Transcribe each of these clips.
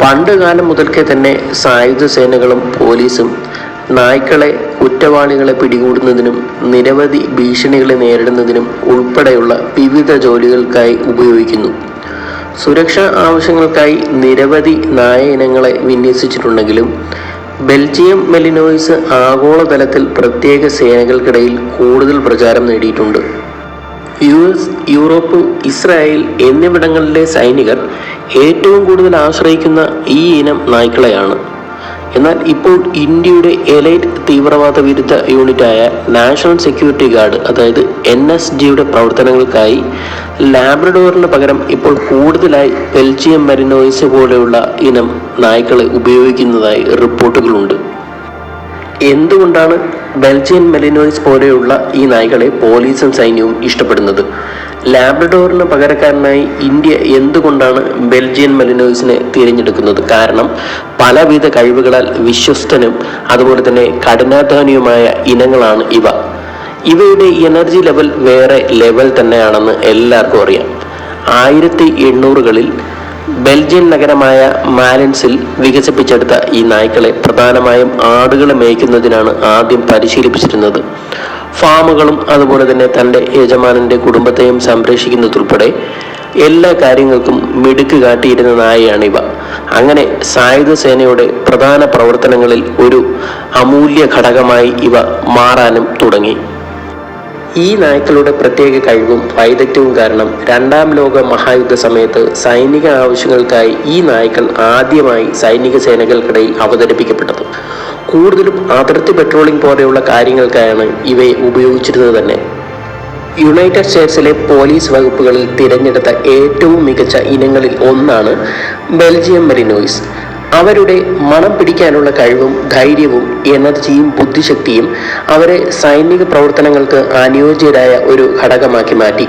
പണ്ട് കാലം മുതൽക്കേ തന്നെ സായുധ സേനകളും പോലീസും നായ്ക്കളെ കുറ്റവാളികളെ പിടികൂടുന്നതിനും നിരവധി ഭീഷണികളെ നേരിടുന്നതിനും ഉൾപ്പെടെയുള്ള വിവിധ ജോലികൾക്കായി ഉപയോഗിക്കുന്നു. സുരക്ഷാ ആവശ്യങ്ങൾക്കായി നിരവധി നായ ഇനങ്ങളെ വിന്യസിച്ചിട്ടുണ്ടെങ്കിലും ബെൽജിയം മെലിനോയിസ് ആഗോളതലത്തിൽ പ്രത്യേക സേനകൾക്കിടയിൽ കൂടുതൽ പ്രചാരം നേടിയിട്ടുണ്ട്. യു എസ് യൂറോപ്പ് ഇസ്രായേൽ എന്നിവിടങ്ങളിലെ സൈനികർ ഏറ്റവും കൂടുതൽ ആശ്രയിക്കുന്ന ഈ ഇനം നായ്ക്കളെയാണ്. എന്നാൽ ഇപ്പോൾ ഇന്ത്യയുടെ എലൈറ്റ് തീവ്രവാദ വിരുദ്ധ യൂണിറ്റായ നാഷണൽ സെക്യൂരിറ്റി ഗാർഡ് അതായത് എൻ എസ് ജിയുടെ പ്രവർത്തനങ്ങൾക്കായി ലാബ്രഡോറിന് പകരം ഇപ്പോൾ കൂടുതലായി ബെൽജിയം മെറിനോയിസ് പോലെയുള്ള ഇനം നായ്ക്കളെ ഉപയോഗിക്കുന്നതായി റിപ്പോർട്ടുകളുണ്ട്. എന്തുകൊണ്ടാണ് ബെൽജിയൻ മെലിനോയിസ് പോലെയുള്ള ഈ നായ്ക്കളെ പോലീസും സൈന്യവും ഇഷ്ടപ്പെടുന്നത്? ലാബ്രഡോറിന് പകരക്കാരനായി ഇന്ത്യ എന്തുകൊണ്ടാണ് ബെൽജിയൻ മെലിനോയിസിനെ തിരഞ്ഞെടുക്കുന്നത്? കാരണം പലവിധ കഴിവുകളാൽ വിശ്വസ്തനും അതുപോലെ തന്നെ കഠിനാധ്വാനിയുമായ ഇനങ്ങളാണ് ഇവ. ഇവയുടെ എനർജി ലെവൽ വേറെ ലെവൽ തന്നെയാണെന്ന് എല്ലാവർക്കും അറിയാം. ആയിരത്തി എണ്ണൂറുകളിൽ ബെൽജിയൻ നഗരമായ മാലൻസിൽ വികസിപ്പിച്ചെടുത്ത ഈ നായ്ക്കളെ പ്രധാനമായും ആടുകളെ മേയ്ക്കുന്നതിനാണ് ആദ്യം പരിശീലിപ്പിച്ചിരുന്നത്. ഫാമുകളും അതുപോലെ തന്നെ തന്റെ യജമാനന്റെ കുടുംബത്തെയും സംരക്ഷിക്കുന്നതുൾപ്പെടെ എല്ലാ കാര്യങ്ങൾക്കും മിടുക്ക് കാട്ടിയിരുന്ന നായയാണിവ. അങ്ങനെ സായുധ സേനയുടെ പ്രധാന പ്രവർത്തനങ്ങളിൽ ഒരു അമൂല്യ ഘടകമായി ഇവ മാറാനും തുടങ്ങി. ഈ നായ്ക്കളുടെ പ്രത്യേക കഴിവും വൈദഗ്ധ്യവും കാരണം രണ്ടാം ലോക മഹായുദ്ധ സമയത്ത് സൈനിക ആവശ്യങ്ങൾക്കായി ഈ നായ്ക്കൾ ആദ്യമായി സൈനിക സേനകൾക്കിടയിൽ അവതരിപ്പിക്കപ്പെട്ടത്. കൂടുതലും അതിർത്തി പെട്രോളിംഗ് പോലെയുള്ള കാര്യങ്ങൾക്കായാണ് ഇവയെ ഉപയോഗിച്ചിരുന്നത് തന്നെ. യുണൈറ്റഡ് സ്റ്റേറ്റ്സിലെ പോലീസ് വകുപ്പുകളിൽ തിരഞ്ഞെടുത്ത ഏറ്റവും മികച്ച ഇനങ്ങളിൽ ഒന്നാണ് ബെൽജിയം മെറിനോയിസ്. അവരുടെ മണം പിടിക്കാനുള്ള കഴിവും ധൈര്യവും എനർജിയും ബുദ്ധിശക്തിയും അവരെ സൈനിക പ്രവർത്തനങ്ങൾക്ക് അനുയോജ്യരായ ഒരു ഘടകമാക്കി മാറ്റി.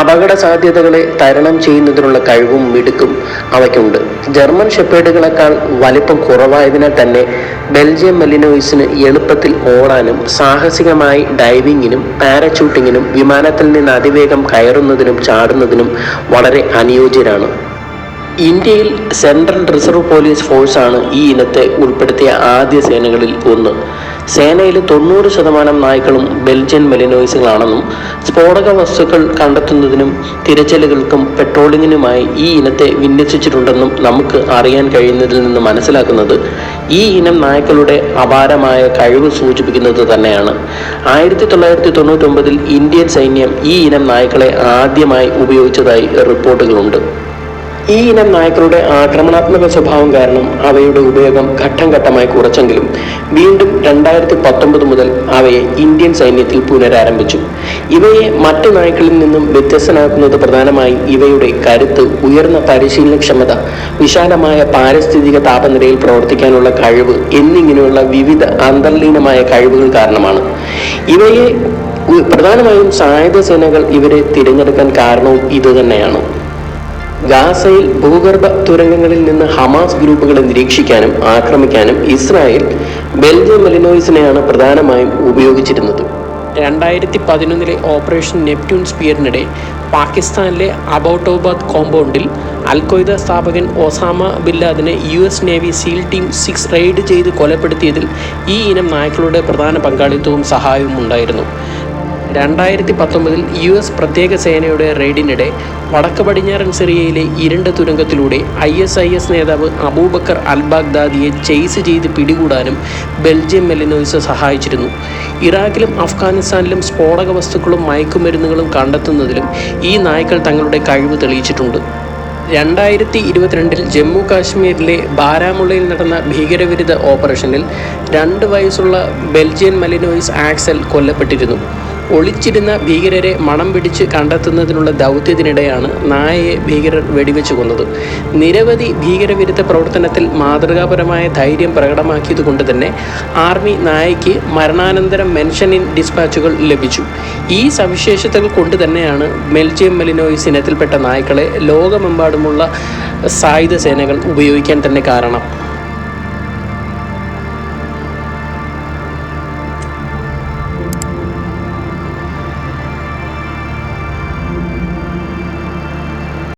അപകട സാധ്യതകളെ തരണം ചെയ്യുന്നതിനുള്ള കഴിവും മിടുക്കും അവയ്ക്കുണ്ട്. ജർമ്മൻ ഷെപ്പേഡുകളെക്കാൾ വലിപ്പം കുറവായതിനാൽ തന്നെ ബെൽജിയം മെലിനോയിസിന് എളുപ്പത്തിൽ ഓടാനും സാഹസികമായി ഡൈവിങ്ങിനും പാരച്യൂട്ടിങ്ങിനും വിമാനത്തിൽ നിന്ന് അതിവേഗം കയറുന്നതിനും ചാടുന്നതിനും വളരെ അനുയോജ്യരാണ്. ഇന്ത്യയിൽ സെൻട്രൽ റിസർവ് പോലീസ് ഫോഴ്സാണ് ഈ ഇനത്തെ ഉൾപ്പെടുത്തിയ ആദ്യ സേനകളിൽ ഒന്ന്. സേനയിലെ തൊണ്ണൂറ് ശതമാനം നായ്ക്കളും ബെൽജിയൻ മെലിനോയിസുകളാണെന്നും സ്ഫോടക വസ്തുക്കൾ കണ്ടെത്തുന്നതിനും തിരച്ചിലുകൾക്കും പെട്രോളിങ്ങിനുമായി ഈ ഇനത്തെ വിന്യസിച്ചിട്ടുണ്ടെന്നും നമുക്ക് അറിയാൻ കഴിയുന്നതിൽ നിന്ന് മനസ്സിലാക്കുന്നത് ഈ ഇനം നായ്ക്കളുടെ അപാരമായ കഴിവ് സൂചിപ്പിക്കുന്നത് തന്നെയാണ്. ആയിരത്തി തൊള്ളായിരത്തി തൊണ്ണൂറ്റൊമ്പതിൽ ഇന്ത്യൻ സൈന്യം ഈ ഇനം നായ്ക്കളെ ആദ്യമായി ഉപയോഗിച്ചതായി റിപ്പോർട്ടുകളുണ്ട്. ഈ ഇനം നായ്ക്കളുടെ ആക്രമണാത്മക സ്വഭാവം കാരണം അവയുടെ ഉപയോഗം ഘട്ടം ഘട്ടമായി കുറച്ചെങ്കിലും വീണ്ടും രണ്ടായിരത്തി പത്തൊമ്പത് മുതൽ അവയെ ഇന്ത്യൻ സൈന്യത്തിൽ പുനരാരംഭിച്ചു. ഇവയെ മറ്റു നായ്ക്കളിൽ നിന്നും വ്യത്യസ്തനാക്കുന്നത് പ്രധാനമായും ഇവയുടെ കരുത്ത് ഉയർന്ന പരിശീലനക്ഷമത വിശാലമായ പാരിസ്ഥിതിക താപനിലയിൽ പ്രവർത്തിക്കാനുള്ള കഴിവ് എന്നിങ്ങനെയുള്ള വിവിധ അന്തർലീനമായ കഴിവുകൾ കാരണമാണ്. ഇവയെ പ്രധാനമായും സായുധ സേനകൾ ഇവരെ തിരഞ്ഞെടുക്കാൻ കാരണവും ഇതുതന്നെയാണ്. ഗാസയിൽ ഭൂഗർഭ തുരങ്കങ്ങളിൽ നിന്ന് ഹമാസ് ഗ്രൂപ്പുകളെ നിരീക്ഷിക്കാനും ആക്രമിക്കാനും ഇസ്രായേൽ ബെൽജിയം മെലിനോയിസിനെയാണ് പ്രധാനമായും ഉപയോഗിച്ചിരുന്നത്. രണ്ടായിരത്തി പതിനൊന്നിലെ ഓപ്പറേഷൻ നെപ്റ്റ്യൂൺ സ്പിയറിനിടെ പാകിസ്ഥാനിലെ അബൌട്ടോബാദ് കോമ്പൗണ്ടിൽ അൽഖ്വയ്ദ സ്ഥാപകൻ Osama ബില്ലാദിനെ U S navy SEAL team six raid ചെയ്ത് കൊലപ്പെടുത്തിയതിൽ ഈ ഇനം നായ്ക്കളുടെ പ്രധാന പങ്കാളിത്തവും സഹായവും ഉണ്ടായിരുന്നു രണ്ടായിരത്തി പത്തൊമ്പതിൽ യു എസ് പ്രത്യേക സേനയുടെ റെയ്ഡിനിടെ വടക്ക് പടിഞ്ഞാറൻ സിറിയയിലെ ഇരുണ്ട തുരങ്കത്തിലൂടെ ഐ എസ് ഐ എസ് നേതാവ് അബൂബക്കർ അൽ ബാഗ്ദാദിയെ ചെയ്സ് ചെയ്ത് പിടികൂടാനും ബെൽജിയം മെലിനോയിസ് സഹായിച്ചിരുന്നു. ഇറാഖിലും അഫ്ഗാനിസ്ഥാനിലും സ്ഫോടക വസ്തുക്കളും മയക്കുമരുന്നുകളും കണ്ടെത്തുന്നതിലും ഈ നായ്ക്കൾ തങ്ങളുടെ കഴിവ് തെളിയിച്ചിട്ടുണ്ട്. രണ്ടായിരത്തി ഇരുപത്തിരണ്ടിൽ ജമ്മു കാശ്മീരിലെ ബാരാമുള്ളയിൽ നടന്ന ഭീകരവിരുദ്ധ ഓപ്പറേഷനിൽ രണ്ട് വയസ്സുള്ള ബെൽജിയൻ മലിനോയിസ് ആക്സൽ കൊല്ലപ്പെട്ടിരുന്നു. ഒളിച്ചിരുന്ന ഭീകരരെ മണം പിടിച്ച് കണ്ടെത്തുന്നതിനുള്ള ദൗത്യത്തിനിടെയാണ് നായയെ ഭീകരർ വെടിവെച്ച് കൊന്നത്. നിരവധി ഭീകരവിരുദ്ധ പ്രവർത്തനത്തിൽ മാതൃകാപരമായ ധൈര്യം പ്രകടമാക്കിയതുകൊണ്ട് തന്നെ ആർമി നായയ്ക്ക് മരണാനന്തരം മെൻഷൻ ഇൻ ഡിസ്പാച്ചുകൾ ലഭിച്ചു. ഈ സവിശേഷതകൾ കൊണ്ട് തന്നെയാണ് ബെൽജിയം മെലിനോയിസ് ഇനത്തിൽപ്പെട്ട നായ്ക്കളെ ലോകമെമ്പാടുമുള്ള സായുധ സേനകൾ ഉപയോഗിക്കാൻ തന്നെ കാരണം.